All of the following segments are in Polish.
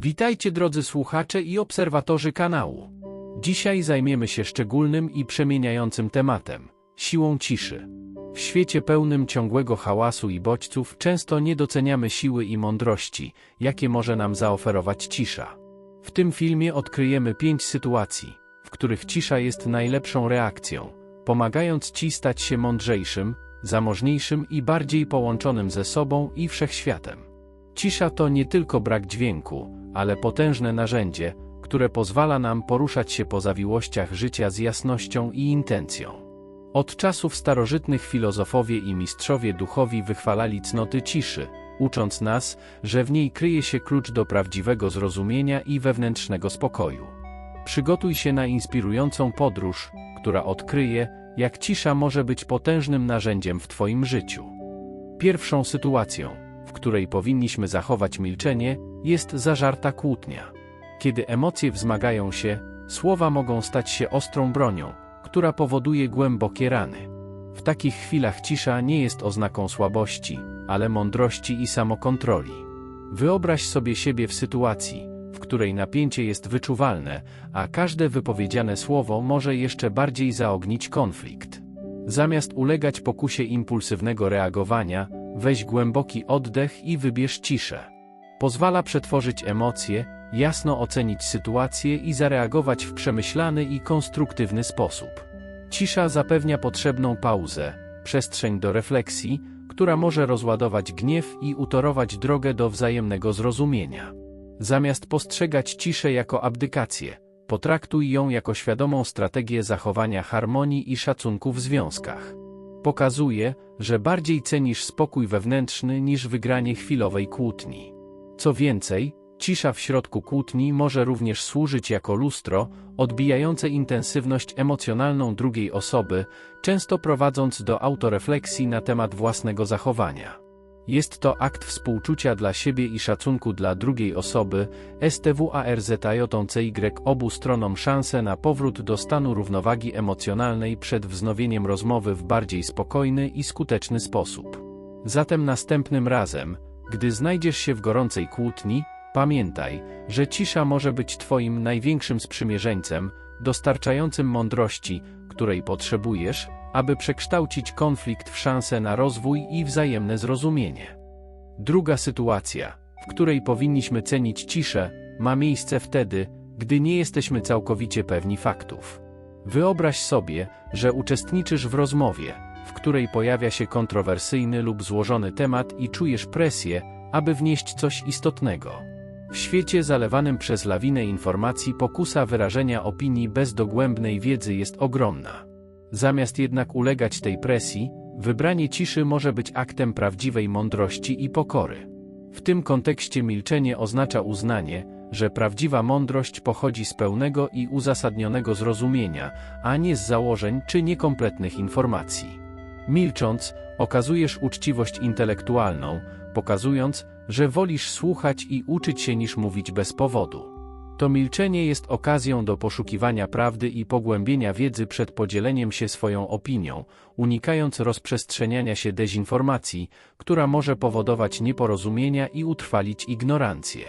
Witajcie drodzy słuchacze i obserwatorzy kanału. Dzisiaj zajmiemy się szczególnym i przemieniającym tematem siłą ciszy. W świecie pełnym ciągłego hałasu i bodźców często nie doceniamy siły i mądrości, jakie może nam zaoferować cisza. W tym filmie odkryjemy pięć sytuacji, w których cisza jest najlepszą reakcją, pomagając ci stać się mądrzejszym, zamożniejszym i bardziej połączonym ze sobą i wszechświatem. Cisza to nie tylko brak dźwięku, ale potężne narzędzie, które pozwala nam poruszać się po zawiłościach życia z jasnością i intencją. Od czasów starożytnych filozofowie i mistrzowie duchowi wychwalali cnoty ciszy, ucząc nas, że w niej kryje się klucz do prawdziwego zrozumienia i wewnętrznego spokoju. Przygotuj się na inspirującą podróż, która odkryje, jak cisza może być potężnym narzędziem w Twoim życiu. Pierwszą sytuacją, w której powinniśmy zachować milczenie, jest zażarta kłótnia. Kiedy emocje wzmagają się, słowa mogą stać się ostrą bronią, która powoduje głębokie rany. W takich chwilach cisza nie jest oznaką słabości, ale mądrości i samokontroli. Wyobraź sobie siebie w sytuacji, w której napięcie jest wyczuwalne, a każde wypowiedziane słowo może jeszcze bardziej zaognić konflikt. Zamiast ulegać pokusie impulsywnego reagowania, weź głęboki oddech i wybierz ciszę. Pozwala przetworzyć emocje, jasno ocenić sytuację i zareagować w przemyślany i konstruktywny sposób. Cisza zapewnia potrzebną pauzę, przestrzeń do refleksji, która może rozładować gniew i utorować drogę do wzajemnego zrozumienia. Zamiast postrzegać ciszę jako abdykację, potraktuj ją jako świadomą strategię zachowania harmonii i szacunku w związkach. Pokazuje, że bardziej cenisz spokój wewnętrzny niż wygranie chwilowej kłótni. Co więcej, cisza w środku kłótni może również służyć jako lustro, odbijające intensywność emocjonalną drugiej osoby, często prowadząc do autorefleksji na temat własnego zachowania. Jest to akt współczucia dla siebie i szacunku dla drugiej osoby, STWARZJCY obu stronom szansę na powrót do stanu równowagi emocjonalnej przed wznowieniem rozmowy w bardziej spokojny i skuteczny sposób. Zatem następnym razem, gdy znajdziesz się w gorącej kłótni, pamiętaj, że cisza może być Twoim największym sprzymierzeńcem, dostarczającym mądrości, której potrzebujesz, aby przekształcić konflikt w szansę na rozwój i wzajemne zrozumienie. Druga sytuacja, w której powinniśmy cenić ciszę, ma miejsce wtedy, gdy nie jesteśmy całkowicie pewni faktów. Wyobraź sobie, że uczestniczysz w rozmowie, w której pojawia się kontrowersyjny lub złożony temat i czujesz presję, aby wnieść coś istotnego. W świecie zalewanym przez lawinę informacji pokusa wyrażenia opinii bez dogłębnej wiedzy jest ogromna. Zamiast jednak ulegać tej presji, wybranie ciszy może być aktem prawdziwej mądrości i pokory. W tym kontekście milczenie oznacza uznanie, że prawdziwa mądrość pochodzi z pełnego i uzasadnionego zrozumienia, a nie z założeń czy niekompletnych informacji. Milcząc, okazujesz uczciwość intelektualną, pokazując, że wolisz słuchać i uczyć się niż mówić bez powodu. To milczenie jest okazją do poszukiwania prawdy i pogłębienia wiedzy przed podzieleniem się swoją opinią, unikając rozprzestrzeniania się dezinformacji, która może powodować nieporozumienia i utrwalić ignorancję.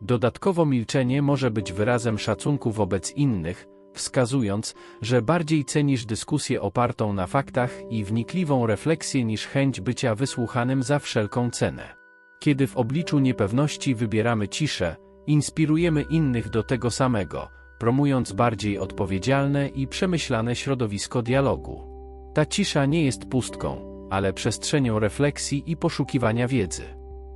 Dodatkowo milczenie może być wyrazem szacunku wobec innych, wskazując, że bardziej cenisz dyskusję opartą na faktach i wnikliwą refleksję niż chęć bycia wysłuchanym za wszelką cenę. Kiedy w obliczu niepewności wybieramy ciszę, inspirujemy innych do tego samego, promując bardziej odpowiedzialne i przemyślane środowisko dialogu. Ta cisza nie jest pustką, ale przestrzenią refleksji i poszukiwania wiedzy.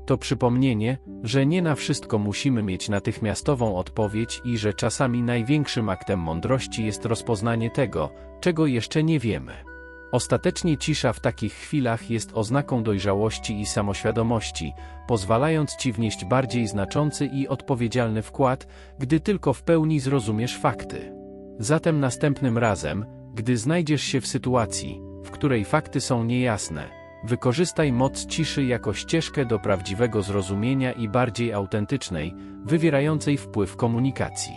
To przypomnienie, że nie na wszystko musimy mieć natychmiastową odpowiedź i że czasami największym aktem mądrości jest rozpoznanie tego, czego jeszcze nie wiemy. Ostatecznie cisza w takich chwilach jest oznaką dojrzałości i samoświadomości, pozwalając ci wnieść bardziej znaczący i odpowiedzialny wkład, gdy tylko w pełni zrozumiesz fakty. Zatem następnym razem, gdy znajdziesz się w sytuacji, w której fakty są niejasne, wykorzystaj moc ciszy jako ścieżkę do prawdziwego zrozumienia i bardziej autentycznej, wywierającej wpływ komunikacji.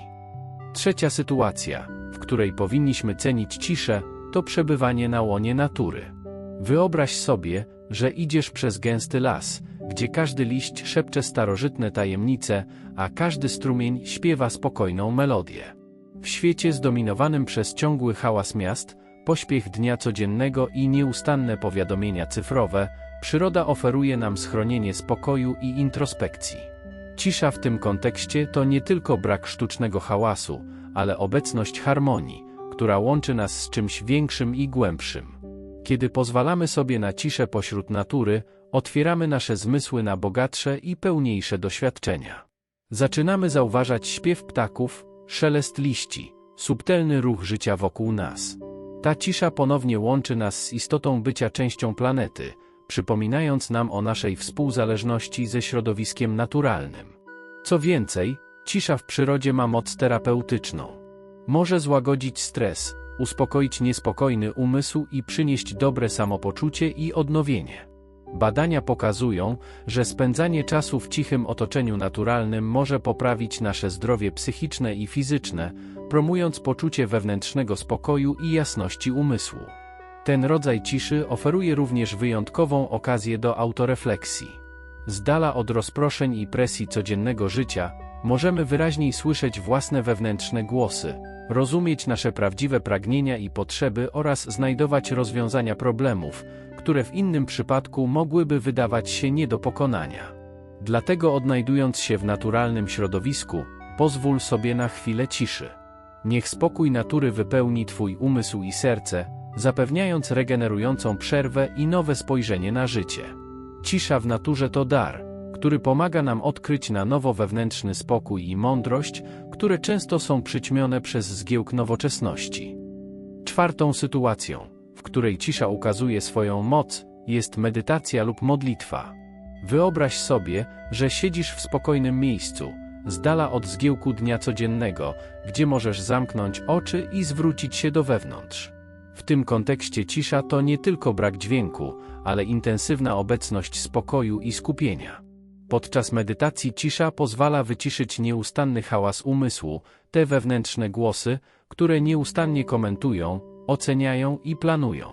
Trzecia sytuacja, w której powinniśmy cenić ciszę, to przebywanie na łonie natury. Wyobraź sobie, że idziesz przez gęsty las, gdzie każdy liść szepcze starożytne tajemnice, a każdy strumień śpiewa spokojną melodię. W świecie zdominowanym przez ciągły hałas miast, pośpiech dnia codziennego i nieustanne powiadomienia cyfrowe, przyroda oferuje nam schronienie spokoju i introspekcji. Cisza w tym kontekście to nie tylko brak sztucznego hałasu, ale obecność harmonii, która łączy nas z czymś większym i głębszym. Kiedy pozwalamy sobie na ciszę pośród natury, otwieramy nasze zmysły na bogatsze i pełniejsze doświadczenia. Zaczynamy zauważać śpiew ptaków, szelest liści, subtelny ruch życia wokół nas. Ta cisza ponownie łączy nas z istotą bycia częścią planety, przypominając nam o naszej współzależności ze środowiskiem naturalnym. Co więcej, cisza w przyrodzie ma moc terapeutyczną. Może złagodzić stres, uspokoić niespokojny umysł i przynieść dobre samopoczucie i odnowienie. Badania pokazują, że spędzanie czasu w cichym otoczeniu naturalnym może poprawić nasze zdrowie psychiczne i fizyczne, promując poczucie wewnętrznego spokoju i jasności umysłu. Ten rodzaj ciszy oferuje również wyjątkową okazję do autorefleksji. Z dala od rozproszeń i presji codziennego życia, możemy wyraźniej słyszeć własne wewnętrzne głosy, rozumieć nasze prawdziwe pragnienia i potrzeby oraz znajdować rozwiązania problemów, które w innym przypadku mogłyby wydawać się nie do pokonania. Dlatego odnajdując się w naturalnym środowisku, pozwól sobie na chwilę ciszy. Niech spokój natury wypełni Twój umysł i serce, zapewniając regenerującą przerwę i nowe spojrzenie na życie. Cisza w naturze to dar, który pomaga nam odkryć na nowo wewnętrzny spokój i mądrość, które często są przyćmione przez zgiełk nowoczesności. Czwartą sytuacją, w której cisza ukazuje swoją moc, jest medytacja lub modlitwa. Wyobraź sobie, że siedzisz w spokojnym miejscu, z dala od zgiełku dnia codziennego, gdzie możesz zamknąć oczy i zwrócić się do wewnątrz. W tym kontekście cisza to nie tylko brak dźwięku, ale intensywna obecność spokoju i skupienia. Podczas medytacji cisza pozwala wyciszyć nieustanny hałas umysłu, te wewnętrzne głosy, które nieustannie komentują, oceniają i planują.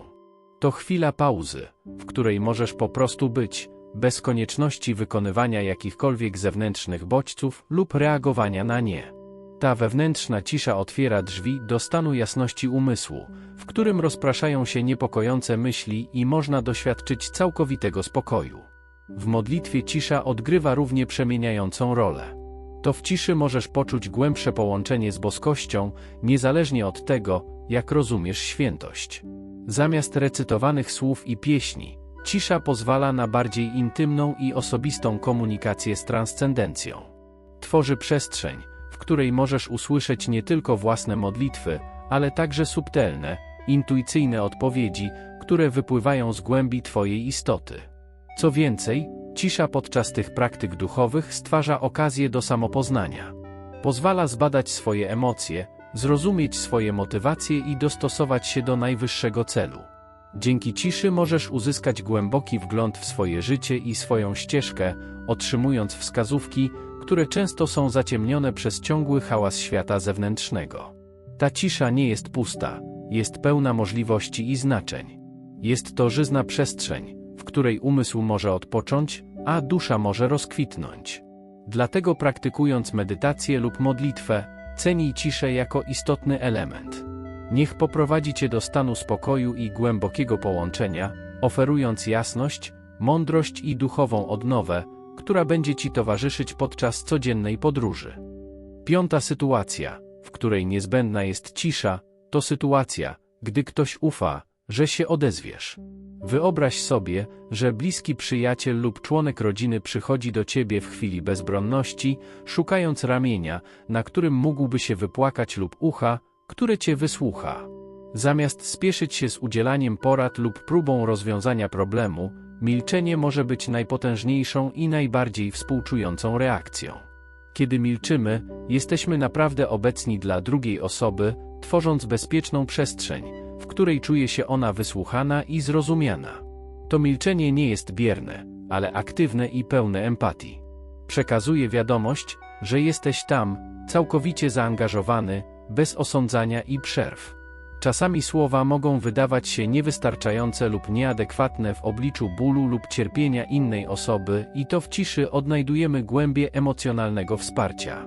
To chwila pauzy, w której możesz po prostu być, bez konieczności wykonywania jakichkolwiek zewnętrznych bodźców lub reagowania na nie. Ta wewnętrzna cisza otwiera drzwi do stanu jasności umysłu, w którym rozpraszają się niepokojące myśli i można doświadczyć całkowitego spokoju. W modlitwie cisza odgrywa równie przemieniającą rolę. To w ciszy możesz poczuć głębsze połączenie z boskością, niezależnie od tego, jak rozumiesz świętość. Zamiast recytowanych słów i pieśni, cisza pozwala na bardziej intymną i osobistą komunikację z transcendencją. Tworzy przestrzeń, w której możesz usłyszeć nie tylko własne modlitwy, ale także subtelne, intuicyjne odpowiedzi, które wypływają z głębi Twojej istoty. Co więcej, cisza podczas tych praktyk duchowych stwarza okazję do samopoznania. Pozwala zbadać swoje emocje, zrozumieć swoje motywacje i dostosować się do najwyższego celu. Dzięki ciszy możesz uzyskać głęboki wgląd w swoje życie i swoją ścieżkę, otrzymując wskazówki, które często są zaciemnione przez ciągły hałas świata zewnętrznego. Ta cisza nie jest pusta, jest pełna możliwości i znaczeń. Jest to żyzna przestrzeń, w której umysł może odpocząć, a dusza może rozkwitnąć. Dlatego praktykując medytację lub modlitwę, cenij ciszę jako istotny element. Niech poprowadzi cię do stanu spokoju i głębokiego połączenia, oferując jasność, mądrość i duchową odnowę, która będzie ci towarzyszyć podczas codziennej podróży. Piąta sytuacja, w której niezbędna jest cisza, to sytuacja, gdy ktoś ufa, że się odezwiesz. Wyobraź sobie, że bliski przyjaciel lub członek rodziny przychodzi do ciebie w chwili bezbronności, szukając ramienia, na którym mógłby się wypłakać lub ucha, które cię wysłucha. Zamiast spieszyć się z udzielaniem porad lub próbą rozwiązania problemu, milczenie może być najpotężniejszą i najbardziej współczującą reakcją. Kiedy milczymy, jesteśmy naprawdę obecni dla drugiej osoby, tworząc bezpieczną przestrzeń, której czuje się ona wysłuchana i zrozumiana. To milczenie nie jest bierne, ale aktywne i pełne empatii. Przekazuje wiadomość, że jesteś tam, całkowicie zaangażowany, bez osądzania i przerw. Czasami słowa mogą wydawać się niewystarczające lub nieadekwatne w obliczu bólu lub cierpienia innej osoby, i to w ciszy odnajdujemy głębie emocjonalnego wsparcia.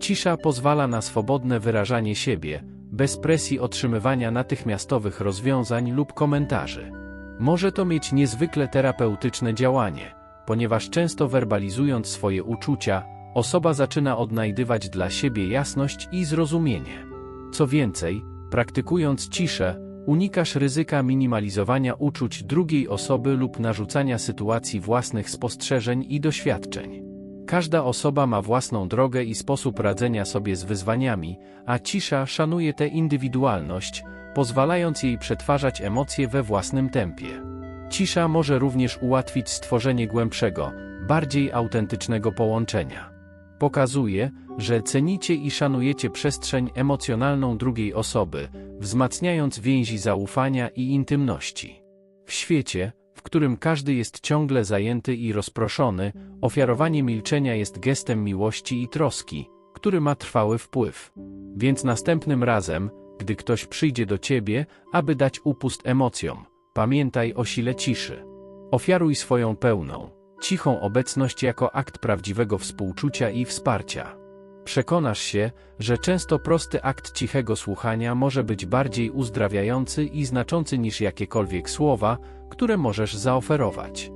Cisza pozwala na swobodne wyrażanie siebie, bez presji otrzymywania natychmiastowych rozwiązań lub komentarzy. Może to mieć niezwykle terapeutyczne działanie, ponieważ często werbalizując swoje uczucia, osoba zaczyna odnajdywać dla siebie jasność i zrozumienie. Co więcej, praktykując ciszę, unikasz ryzyka minimalizowania uczuć drugiej osoby lub narzucania sytuacji własnych spostrzeżeń i doświadczeń. Każda osoba ma własną drogę i sposób radzenia sobie z wyzwaniami, a cisza szanuje tę indywidualność, pozwalając jej przetwarzać emocje we własnym tempie. Cisza może również ułatwić stworzenie głębszego, bardziej autentycznego połączenia. Pokazuje, że cenicie i szanujecie przestrzeń emocjonalną drugiej osoby, wzmacniając więzi zaufania i intymności. W świecie, którym każdy jest ciągle zajęty i rozproszony, ofiarowanie milczenia jest gestem miłości i troski, który ma trwały wpływ. Więc następnym razem, gdy ktoś przyjdzie do ciebie, aby dać upust emocjom, pamiętaj o sile ciszy. Ofiaruj swoją pełną, cichą obecność jako akt prawdziwego współczucia i wsparcia. Przekonasz się, że często prosty akt cichego słuchania może być bardziej uzdrawiający i znaczący niż jakiekolwiek słowa, które możesz zaoferować.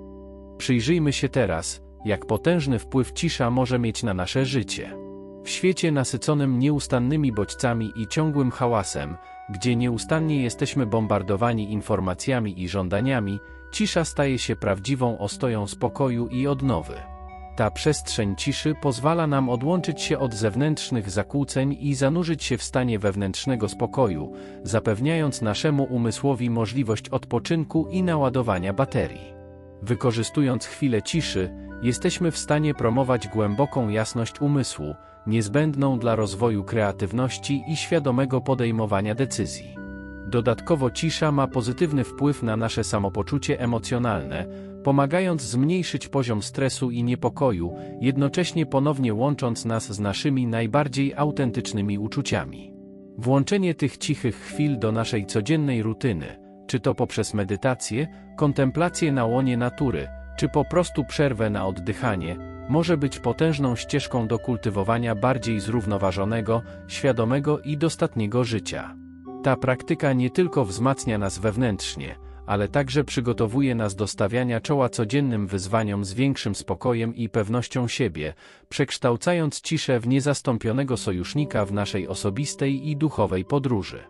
Przyjrzyjmy się teraz, jak potężny wpływ cisza może mieć na nasze życie. W świecie nasyconym nieustannymi bodźcami i ciągłym hałasem, gdzie nieustannie jesteśmy bombardowani informacjami i żądaniami, cisza staje się prawdziwą ostoją spokoju i odnowy. Ta przestrzeń ciszy pozwala nam odłączyć się od zewnętrznych zakłóceń i zanurzyć się w stanie wewnętrznego spokoju, zapewniając naszemu umysłowi możliwość odpoczynku i naładowania baterii. Wykorzystując chwilę ciszy, jesteśmy w stanie promować głęboką jasność umysłu, niezbędną dla rozwoju kreatywności i świadomego podejmowania decyzji. Dodatkowo cisza ma pozytywny wpływ na nasze samopoczucie emocjonalne, pomagając zmniejszyć poziom stresu i niepokoju, jednocześnie ponownie łącząc nas z naszymi najbardziej autentycznymi uczuciami. Włączenie tych cichych chwil do naszej codziennej rutyny, czy to poprzez medytację, kontemplację na łonie natury, czy po prostu przerwę na oddychanie, może być potężną ścieżką do kultywowania bardziej zrównoważonego, świadomego i dostatniego życia. Ta praktyka nie tylko wzmacnia nas wewnętrznie, ale także przygotowuje nas do stawiania czoła codziennym wyzwaniom z większym spokojem i pewnością siebie, przekształcając ciszę w niezastąpionego sojusznika w naszej osobistej i duchowej podróży.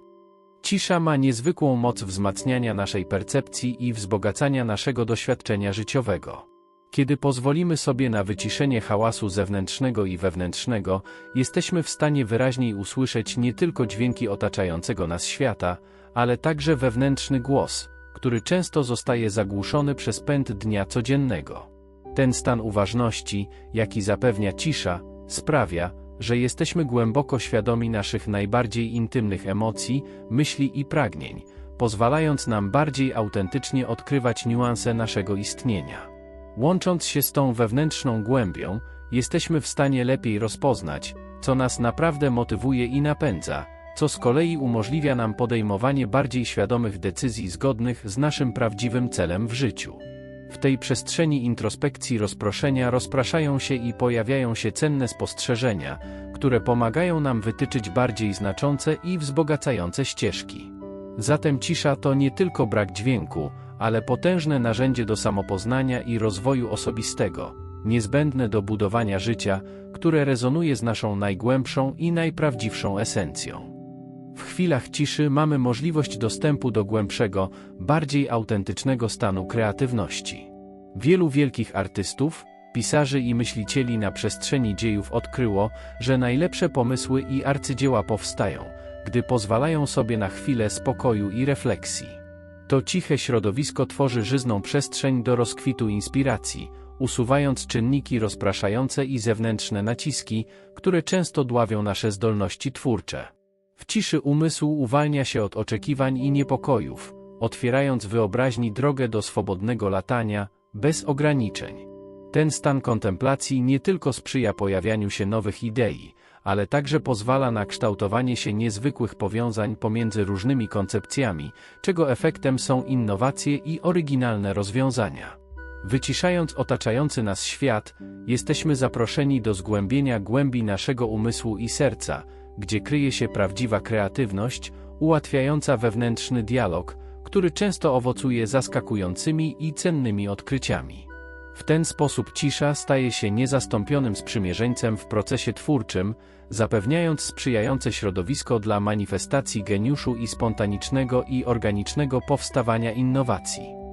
Cisza ma niezwykłą moc wzmacniania naszej percepcji i wzbogacania naszego doświadczenia życiowego. Kiedy pozwolimy sobie na wyciszenie hałasu zewnętrznego i wewnętrznego, jesteśmy w stanie wyraźniej usłyszeć nie tylko dźwięki otaczającego nas świata, ale także wewnętrzny głos, który często zostaje zagłuszony przez pęd dnia codziennego. Ten stan uważności, jaki zapewnia cisza, sprawia, że jesteśmy głęboko świadomi naszych najbardziej intymnych emocji, myśli i pragnień, pozwalając nam bardziej autentycznie odkrywać niuanse naszego istnienia. Łącząc się z tą wewnętrzną głębią, jesteśmy w stanie lepiej rozpoznać, co nas naprawdę motywuje i napędza, co z kolei umożliwia nam podejmowanie bardziej świadomych decyzji zgodnych z naszym prawdziwym celem w życiu. W tej przestrzeni introspekcji rozproszenia rozpraszają się i pojawiają się cenne spostrzeżenia, które pomagają nam wytyczyć bardziej znaczące i wzbogacające ścieżki. Zatem cisza to nie tylko brak dźwięku, ale potężne narzędzie do samopoznania i rozwoju osobistego, niezbędne do budowania życia, które rezonuje z naszą najgłębszą i najprawdziwszą esencją. W chwilach ciszy mamy możliwość dostępu do głębszego, bardziej autentycznego stanu kreatywności. Wielu wielkich artystów, pisarzy i myślicieli na przestrzeni dziejów odkryło, że najlepsze pomysły i arcydzieła powstają, gdy pozwalają sobie na chwilę spokoju i refleksji. To ciche środowisko tworzy żyzną przestrzeń do rozkwitu inspiracji, usuwając czynniki rozpraszające i zewnętrzne naciski, które często dławią nasze zdolności twórcze. W ciszy umysł uwalnia się od oczekiwań i niepokojów, otwierając wyobraźni drogę do swobodnego latania, bez ograniczeń. Ten stan kontemplacji nie tylko sprzyja pojawianiu się nowych idei, ale także pozwala na kształtowanie się niezwykłych powiązań pomiędzy różnymi koncepcjami, czego efektem są innowacje i oryginalne rozwiązania. Wyciszając otaczający nas świat, jesteśmy zaproszeni do zgłębienia głębi naszego umysłu i serca, gdzie kryje się prawdziwa kreatywność, ułatwiająca wewnętrzny dialog, który często owocuje zaskakującymi i cennymi odkryciami. W ten sposób cisza staje się niezastąpionym sprzymierzeńcem w procesie twórczym, zapewniając sprzyjające środowisko dla manifestacji geniuszu i spontanicznego i organicznego powstawania innowacji.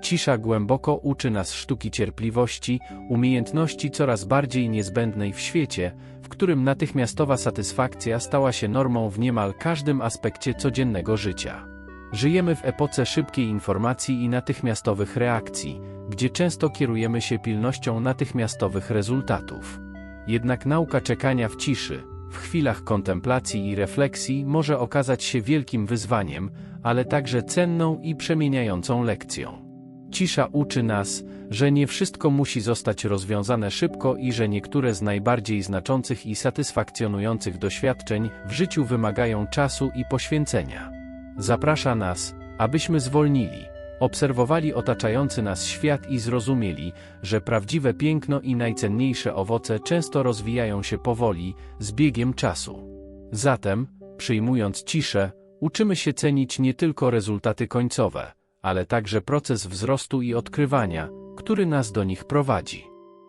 Cisza głęboko uczy nas sztuki cierpliwości, umiejętności coraz bardziej niezbędnej w świecie, w którym natychmiastowa satysfakcja stała się normą w niemal każdym aspekcie codziennego życia. Żyjemy w epoce szybkiej informacji i natychmiastowych reakcji, gdzie często kierujemy się pilnością natychmiastowych rezultatów. Jednak nauka czekania w ciszy, w chwilach kontemplacji i refleksji może okazać się wielkim wyzwaniem, ale także cenną i przemieniającą lekcją. Cisza uczy nas, że nie wszystko musi zostać rozwiązane szybko i że niektóre z najbardziej znaczących i satysfakcjonujących doświadczeń w życiu wymagają czasu i poświęcenia. Zaprasza nas, abyśmy zwolnili, obserwowali otaczający nas świat i zrozumieli, że prawdziwe piękno i najcenniejsze owoce często rozwijają się powoli, z biegiem czasu. Zatem, przyjmując ciszę, uczymy się cenić nie tylko rezultaty końcowe, ale także proces wzrostu i odkrywania, który nas do nich prowadzi.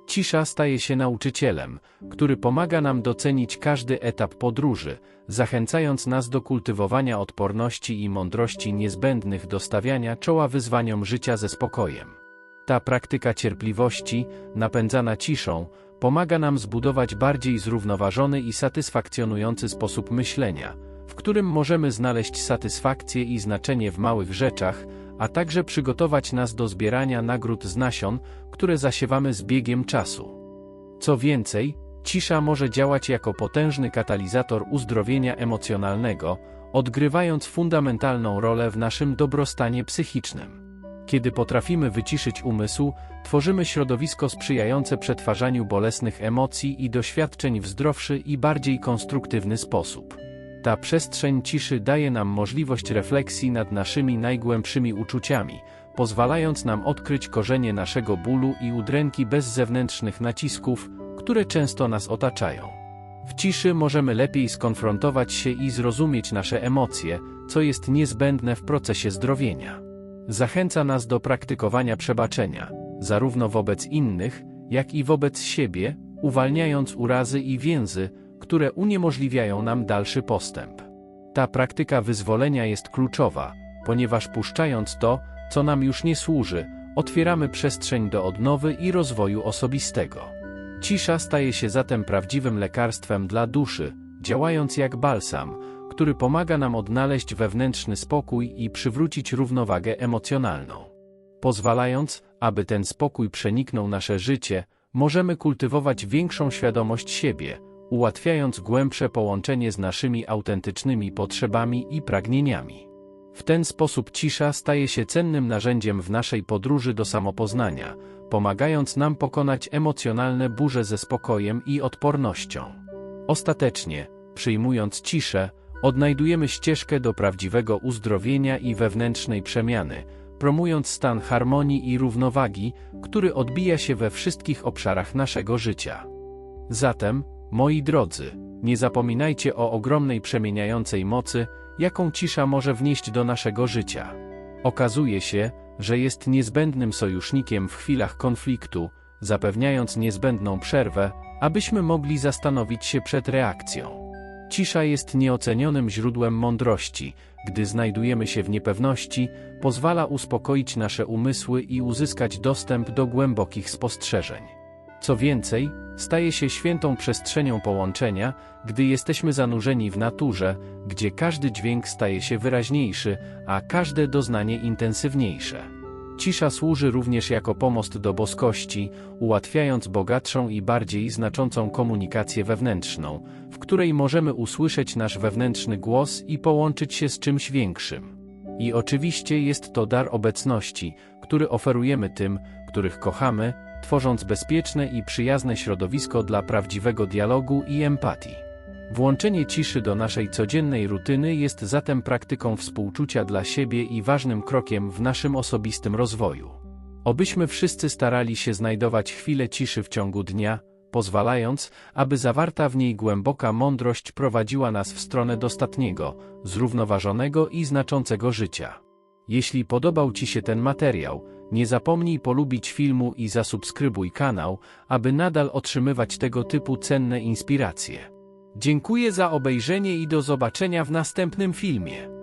Cisza staje się nauczycielem, który pomaga nam docenić każdy etap podróży, zachęcając nas do kultywowania odporności i mądrości niezbędnych do stawiania czoła wyzwaniom życia ze spokojem. Ta praktyka cierpliwości, napędzana ciszą, pomaga nam zbudować bardziej zrównoważony i satysfakcjonujący sposób myślenia, w którym możemy znaleźć satysfakcję i znaczenie w małych rzeczach, a także przygotować nas do zbierania nagród z nasion, które zasiewamy z biegiem czasu. Co więcej, cisza może działać jako potężny katalizator uzdrowienia emocjonalnego, odgrywając fundamentalną rolę w naszym dobrostanie psychicznym. Kiedy potrafimy wyciszyć umysł, tworzymy środowisko sprzyjające przetwarzaniu bolesnych emocji i doświadczeń w zdrowszy i bardziej konstruktywny sposób. Ta przestrzeń ciszy daje nam możliwość refleksji nad naszymi najgłębszymi uczuciami, pozwalając nam odkryć korzenie naszego bólu i udręki bez zewnętrznych nacisków, które często nas otaczają. W ciszy możemy lepiej skonfrontować się i zrozumieć nasze emocje, co jest niezbędne w procesie zdrowienia. Zachęca nas do praktykowania przebaczenia, zarówno wobec innych, jak i wobec siebie, uwalniając urazy i więzy, które uniemożliwiają nam dalszy postęp. Ta praktyka wyzwolenia jest kluczowa, ponieważ puszczając to, co nam już nie służy, otwieramy przestrzeń do odnowy i rozwoju osobistego. Cisza staje się zatem prawdziwym lekarstwem dla duszy, działając jak balsam, który pomaga nam odnaleźć wewnętrzny spokój i przywrócić równowagę emocjonalną. Pozwalając, aby ten spokój przeniknął nasze życie, możemy kultywować większą świadomość siebie, ułatwiając głębsze połączenie z naszymi autentycznymi potrzebami i pragnieniami. W ten sposób cisza staje się cennym narzędziem w naszej podróży do samopoznania, pomagając nam pokonać emocjonalne burze ze spokojem i odpornością. Ostatecznie, przyjmując ciszę, odnajdujemy ścieżkę do prawdziwego uzdrowienia i wewnętrznej przemiany, promując stan harmonii i równowagi, który odbija się we wszystkich obszarach naszego życia. Zatem, Moi drodzy, nie zapominajcie o ogromnej przemieniającej mocy, jaką cisza może wnieść do naszego życia. Okazuje się, że jest niezbędnym sojusznikiem w chwilach konfliktu, zapewniając niezbędną przerwę, abyśmy mogli zastanowić się przed reakcją. Cisza jest nieocenionym źródłem mądrości, gdy znajdujemy się w niepewności, pozwala uspokoić nasze umysły i uzyskać dostęp do głębokich spostrzeżeń. Co więcej, staje się świętą przestrzenią połączenia, gdy jesteśmy zanurzeni w naturze, gdzie każdy dźwięk staje się wyraźniejszy, a każde doznanie intensywniejsze. Cisza służy również jako pomost do boskości, ułatwiając bogatszą i bardziej znaczącą komunikację wewnętrzną, w której możemy usłyszeć nasz wewnętrzny głos i połączyć się z czymś większym. I oczywiście jest to dar obecności, który oferujemy tym, których kochamy, tworząc bezpieczne i przyjazne środowisko dla prawdziwego dialogu i empatii. Włączenie ciszy do naszej codziennej rutyny jest zatem praktyką współczucia dla siebie i ważnym krokiem w naszym osobistym rozwoju. Obyśmy wszyscy starali się znajdować chwilę ciszy w ciągu dnia, pozwalając, aby zawarta w niej głęboka mądrość prowadziła nas w stronę dostatniego, zrównoważonego i znaczącego życia. Jeśli podobał Ci się ten materiał, nie zapomnij polubić filmu i zasubskrybuj kanał, aby nadal otrzymywać tego typu cenne inspiracje. Dziękuję za obejrzenie i do zobaczenia w następnym filmie.